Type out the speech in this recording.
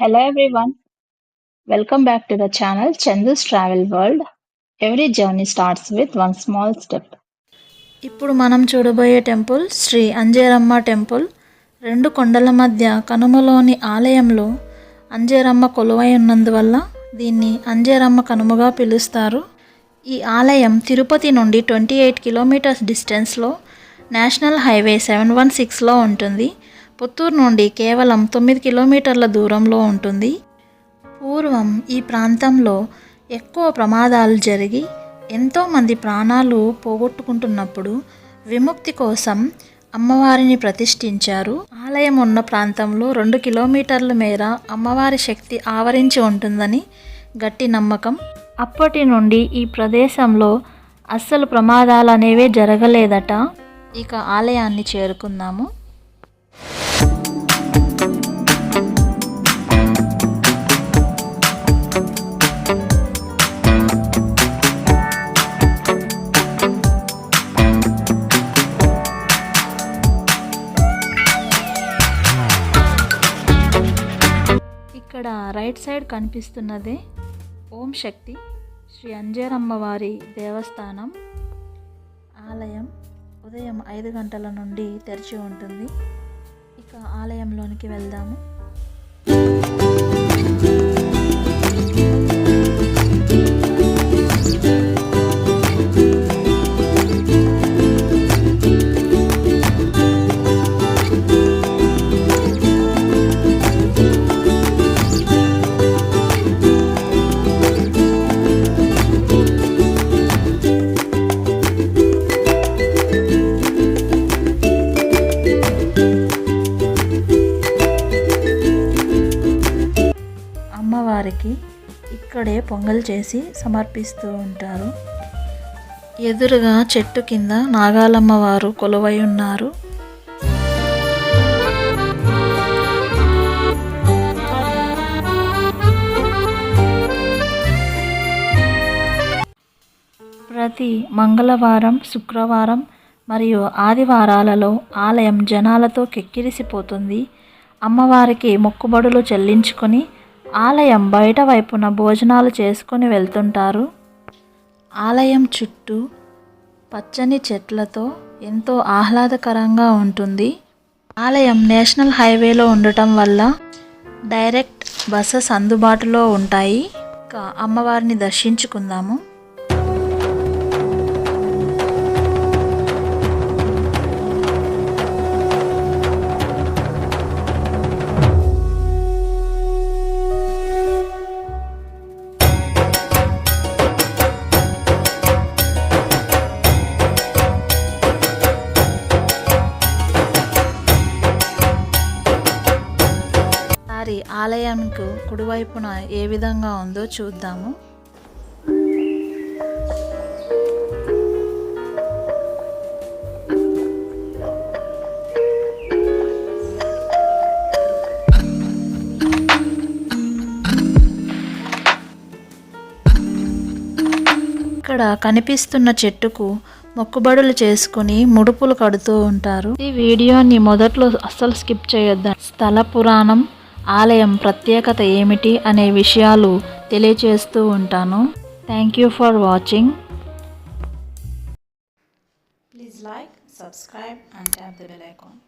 Hello everyone, welcome back to the channel Chandu's Travel World. Every journey starts with one small step. ఇప్పుడు మనం చూడబోయే temple Shri అంజేరమ్మ temple రెండు కొండల మధ్య కనుమలోని ఆలయంలో అంజేరమ్మ కొలువై ఉన్నందువల్ల దీన్ని అంజేరమ్మ కనుమగా పిలుస్తారు ఈ ఆలయం తిరుపతి నుండి ట్వంటీ ఎయిట్ కిలోమీటర్స్ డిస్టెన్స్లో నేషనల్ హైవే సెవెన్ వన్ సిక్స్లో ఉంటుంది పుత్తూరు నుండి కేవలం తొమ్మిది కిలోమీటర్ల దూరంలో ఉంటుంది. పూర్వం ఈ ప్రాంతంలో ఎక్కువ ప్రమాదాలు జరిగి ఎంతోమంది ప్రాణాలు పోగొట్టుకుంటున్నప్పుడు విముక్తి కోసం అమ్మవారిని ప్రతిష్ఠించారు. ఆలయం ఉన్న ప్రాంతంలో రెండు కిలోమీటర్ల మేర అమ్మవారి శక్తి ఆవరించి ఉంటుందని గట్టి నమ్మకం. అప్పటి నుండి ఈ ప్రదేశంలో అస్సలు ప్రమాదాలు అనేవే జరగలేదట. ఇక ఆలయాన్ని చేరుకుందాము. ఇక్కడ రైట్ సైడ్ కనిపిస్తున్నదే ఓం శక్తి. శ్రీ అంజేరమ్మవారి దేవస్థానం. ఆలయం ఉదయం ఐదు గంటల నుండి తెరిచి ఉంటుంది. ఇక ఆలయంలోనికి వెళ్దాము. అమ్మవారికి ఇక్కడే పొంగల్ చేసి సమర్పిస్తూ ఉంటారు. ఎదురుగా చెట్టు కింద నాగాలమ్మ వారు కొలువై ఉన్నారు. ప్రతి మంగళవారం శుక్రవారం మరియు ఆదివారాలలో ఆలయం జనాలతో కెక్కిరిసిపోతుంది. అమ్మవారికి మొక్కుబడులు చెల్లించుకొని ఆలయం బయట వైపున భోజనాలు చేసుకొని వెళ్తుంటారు. ఆలయం చుట్టూ పచ్చని చెట్లతో ఎంతో ఆహ్లాదకరంగా ఉంటుంది. ఆలయం నేషనల్ హైవేలో ఉండటం వల్ల డైరెక్ట్ బస్సెస్ అందుబాటులో ఉంటాయి. ఇంకా అమ్మవారిని దర్శించుకుందాము. మరి ఆలయంకు కుడివైపున ఏ విధంగా ఉందో చూద్దాము. ఇక్కడ కనిపిస్తున్న చెట్టుకు మొక్కుబడులు చేసుకుని ముడుపులు కడుతూ ఉంటారు. ఈ వీడియోని మొదట్లో అస్సలు స్కిప్ చేయొద్దు. స్థల పురాణం ఆలయం ప్రత్యేకత ఏమిటి అనే విషయాలు తెలియచేస్తూ ఉంటాను. Thank you for watching please like subscribe and tap the bell icon